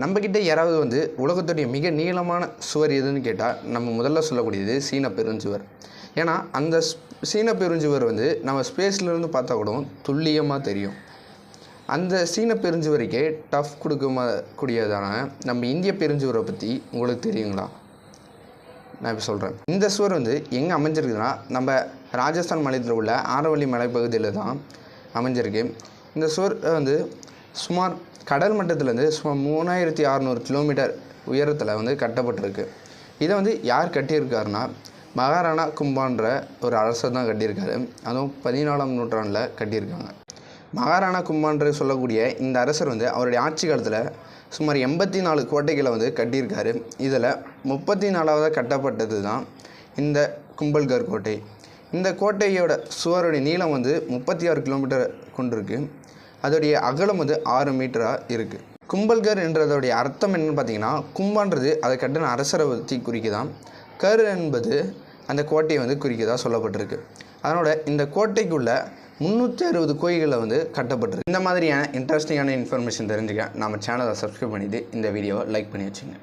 நம்மக்கிட்ட யாராவது வந்து உலகத்துடைய மிக நீளமான சுவர் எதுன்னு கேட்டால் நம்ம முதல்ல சொல்லக்கூடியது சீன பெருஞ்சுவர். ஏன்னா அந்த சீன பெருஞ்சுவர் வந்து நம்ம ஸ்பேஸ்லேருந்து பார்த்தா கூட துல்லியமாக தெரியும். அந்த சீன பெருஞ்சுவருக்கே டஃப் கொடுக்க கூடியதான நம்ம இந்திய பெருஞ்சுவரை பற்றி உங்களுக்கு தெரியுங்களா? நான் இப்போ சொல்கிறேன் இந்த சுவர் வந்து எங்கே அமைஞ்சிருக்குதுன்னா நம்ம ராஜஸ்தான் மாநிலத்தில் உள்ள ஆரவள்ளி மலைப்பகுதியில் தான் அமைஞ்சிருக்கு. இந்த சுவர் வந்து சுமார் கடல் மட்டத்திலேருந்து சுமார் மூணாயிரத்தி அறநூறு கிலோமீட்டர் உயரத்தில் வந்து கட்டப்பட்டிருக்கு. இதை வந்து யார் கட்டியிருக்காருன்னா மகாராணா கும்பான்ற ஒரு அரசர் தான் கட்டியிருக்காரு. அதுவும் பதினாலாம் நூற்றாண்டில் கட்டியிருக்காங்க. மகாராணா கும்பான்று சொல்லக்கூடிய இந்த அரசர் வந்து அவருடைய ஆட்சி காலத்தில் சுமார் எண்பத்தி நாலு கோட்டைகளை வந்து கட்டியிருக்காரு. இதில் முப்பத்தி நாலாவதாக கட்டப்பட்டது தான் இந்த கும்பல்கர் கோட்டை. இந்த கோட்டையோட சுவருடைய நீளம் வந்து முப்பத்தி ஆறு கிலோமீட்டர் கொண்டிருக்கு. அதோடைய அகலம் வந்து ஆறு மீட்டராக இருக்குது கும்பல்கர் என்றதோடைய அர்த்தம் என்னன்னு பார்த்தீங்கன்னா கும்பான்றது அதை கட்டின அரசரை பற்றி குறிக்குதான். கர் என்பது அந்த கோட்டையை வந்து குறிக்கதாக சொல்லப்பட்டிருக்கு. அதனோட இந்த கோட்டைக்குள்ள முந்நூற்றி அறுபது கோயில்களை வந்து கட்டப்பட்டிருக்கு. இந்த மாதிரியான இன்ட்ரெஸ்டிங்கான இன்ஃபர்மேஷன் தெரிஞ்சுக்க நம்ம சேனலை சப்ஸ்கிரைப் பண்ணிவிட்டு இந்த வீடியோவை லைக் பண்ணி வச்சுங்க.